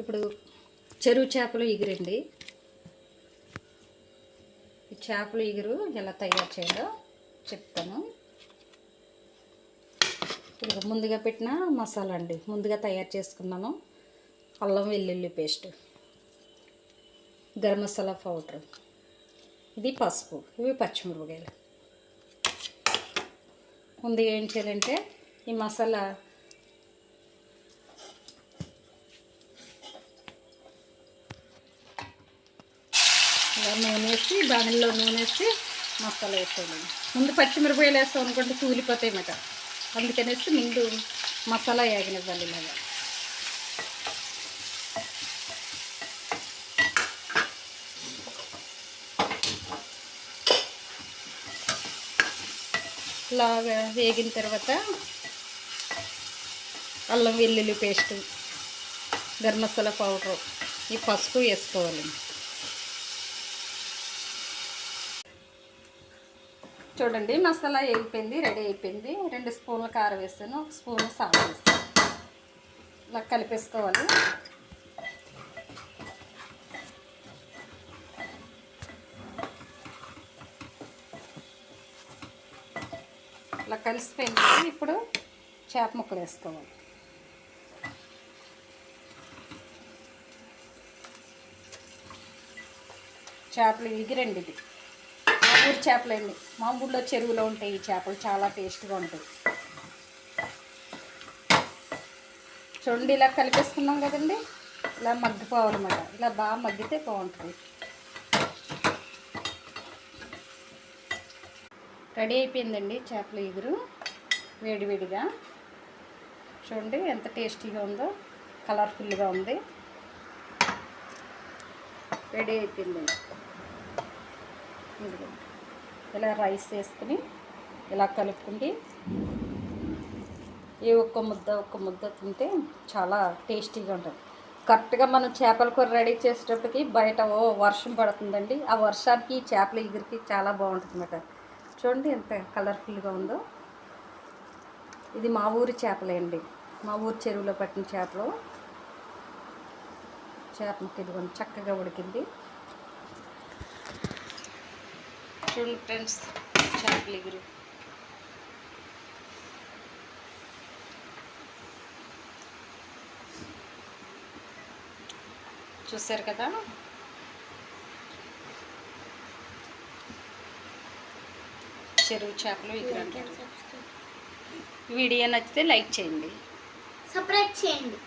ఇప్పుడు చెరువు చేపలు ఎగిరండి. ఈ చేపలు ఎగురు ఎలా తయారు చేయాలో చెప్తాను. ఇప్పుడు ముందుగా పెట్టిన మసాలా అండి. ముందుగా తయారు చేసుకున్నాను. అల్లం వెల్లుల్లి పేస్ట్ గరం మసాలా పౌడర్. ఇది పసుపు ఇవి పచ్చిమిరపకాయలు. ముందుగా ఏం చేయాలంటే ఈ మసాలా ఇలా నూనె వేసి బాణల్లో నూనె వేసి మసాలా వేసేయాలి. ముందు పచ్చిమిరపకాయలు వేస్తాం అనుకుంటే తూలిపోతాయి మాట అందుకనేసి ముందు మసాలా వేగనివ్వాలి ఇలాగా. ఇలాగా వేగిన తర్వాత అల్లం వెల్లుల్లి పేస్టు గరం మసాలా పౌడరు ఈ పసుపు వేసుకోవాలి. చూడండి మసాలా వేగిపోయింది రెడీ అయిపోయింది. రెండు స్పూన్ల కారం వేస్తాను ఒక స్పూన్ సాల్ట్ వేస్తాను. ఇలా కలిపేసుకోవాలి. ఇలా కలిసిపోయింది. ఇప్పుడు చేప ముక్కలు వేసుకోవాలి. చేపలు ఇగిరండి ఇది. చేపలు అండి చేపలండి. మా ఊళ్ళో చెరువులో ఉంటాయి ఈ చేపలు చాలా టేస్ట్గా ఉంటాయి. చూడండి ఇలా కలిపేసుకున్నాం కదండి. ఇలా మగ్గిపోవాలన్నమాట. ఇలా బాగా మగ్గితే బాగుంటుంది. రెడీ అయిపోయిందండి చేపల ఎగురు వేడివేడిగా. చూడండి ఎంత టేస్టీగా ఉందో కలర్ఫుల్గా ఉంది. రెడీ అయిపోయిందండి. ఇదిగో ఇలా రైస్ వేసుకుని ఇలా కలుపుకుండి ఏ ఒక్క ముద్ద ఒక్క ముద్ద తింటే చాలా టేస్టీగా ఉంటుంది. కరెక్ట్గా మనం చేపల కూర రెడీ చేసేటప్పటికి బయట ఓ వర్షం పడుతుందండి. ఆ వర్షానికి ఈ చేపల ఎగురికి చాలా బాగుంటుంది అన్నమాట చూడండి ఎంత కలర్ఫుల్గా ఉందో. ఇది మా ఊరి చేపలే అండి. మా ఊరి చెరువులో పట్టిన చేపలు. చేప ముక్క ఇదిగోండి చక్కగా ఉడికింది. చూడండి ఫ్రెండ్స్ చేపల ఎగురు చూసారు కదా? చెరువు చేపలు ఎగురు అంటారు వీడియో నచ్చితే లైక్ చేయండి. సపరేట్ చేయండి.